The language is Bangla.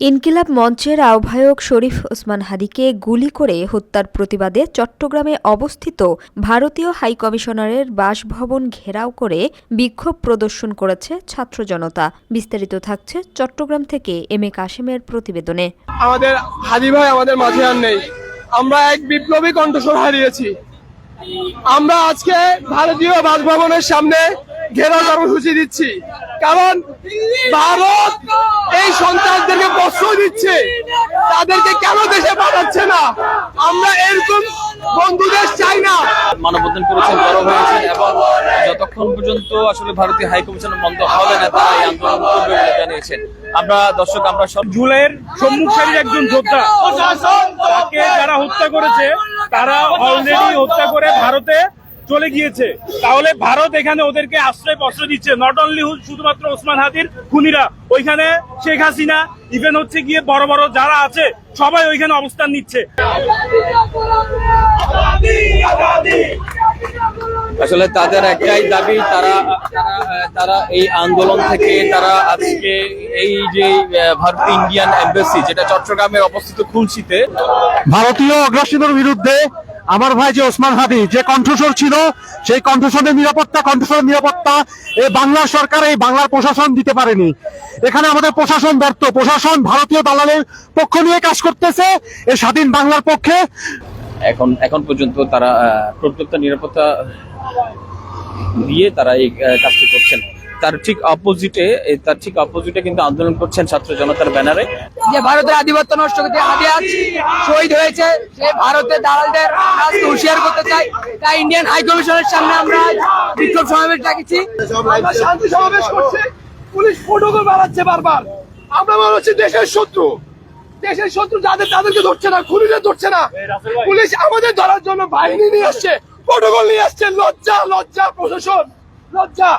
ইনকিলাব মঞ্চের আহ্বায়ক শরীফ ওসমান হাদিকে গুলি করে হত্যার প্রতিবাদে চট্টগ্রামে অবস্থিত ভারতীয় হাইকমিশনারের বাসভবন ঘেরাও করে বিক্ষোভ প্রদর্শন করেছে ছাত্র জনতা। বিস্তারিত থাকছে চট্টগ্রাম থেকে এম এ কাশেমের প্রতিবেদনে। আমাদের হাদি ভাই আমাদের মাঝে আর নেই। আমরা এক বিপ্লবী কণ্ঠস্বর হারিয়েছি। আমরা আজকে ভারতীয় বাসভবনের সামনে ঘেরাও কর্মসূচি দিচ্ছি। কারণ ভারত এই সন্ত্রাসদেরকে প্রশ্রয় দিচ্ছে। তাদেরকে কেন দেশে পাঠাচ্ছে না? আমরা এরকম বন্ধু দেশ চাই না। মানববন্ধন করেছেন বড় হয়েছেন এবং যতক্ষণ পর্যন্ত আসলে ভারতীয় হাই কমিশন বন্ধ হবে না তারা এই আন্দোলন করবে বলে জানিয়েছেন আমরা দর্শক আমরা সব জুলাইয়ের সম্মুখসারীর একজন যোদ্ধা তাকে যারা হত্যা করেছে তারা অলরেডি হত্যা করে ভারতে চলে গিয়েছে। তাহলে ভারত এখানে ওদেরকে আশ্রয় প্রশ্রয় দিচ্ছে। নট অনলি শুধুমাত্র ওসমান হাদির খুনিরা ওইখানে শেখ হাসিনা ইভেন হচ্ছে গিয়ে বড় বড় যারা আছে সবাই ওইখানে অবস্থান নিচ্ছে। আসলে তাদের একটাই দাবি তারা তারা তারা এই আন্দোলন থেকে তারা আজকে এই যে আহ, ভারতীয় ইন্ডিয়ান এম্বাসি যেটা চট্টগ্রামের অবস্থিত খুলশিতে ভারতীয় অগ্রাসনের বিরুদ্ধে আমার ভাই যে ওসমান হাদি, যে কণ্ঠস্বর ছিল, সেই কণ্ঠস্বরের নিরাপত্তা কণ্ঠস্বরের নিরাপত্তা এই বাংলা সরকার, এই বাংলার প্রশাসন দিতে পারেনি। এখানে আমাদের প্রশাসন ব্যর্থ। প্রশাসন ভারতীয় দালালের পক্ষ নিয়ে কাজ করতেছে এই স্বাধীন বাংলার পক্ষে। এখন এখন পর্যন্ত তারা পর্যাপ্ত নিরাপত্তা দিয়ে তারা এই কাজটি করছেন। তার ঠিক অপোজিটে তার ঠিক অপোজিটে কিন্তু আন্দোলন করছেন ছাত্র জনতার ব্যানারে। যে ভারতের আধিপত্য নষ্ট করতে হাদিয়াজ শহীদ হয়েছে সে ভারতের দালালদের কাজকে হুঁশিয়ার করতে চাই তাই ইন্ডিয়ান হাই কমিশনের সামনে আমরা বিক্ষোভ সমাবেশ ডাকিছি। আমরা শান্তি সমাবেশ করছি। পুলিশ প্রোটোকল বাড়াচ্ছে বারবার। আমরা মনে হচ্ছে দেশের শত্রু। দেশের শত্রু যাদের তাদেরকে ধরছে না খুনিদের ধরছে না। পুলিশ আমাদের ধরার জন্য বাহিনী নিয়ে আসছে প্রোটোকল নিয়ে আসছে। লজ্জা লজ্জা প্রশাসন। লজ্জা।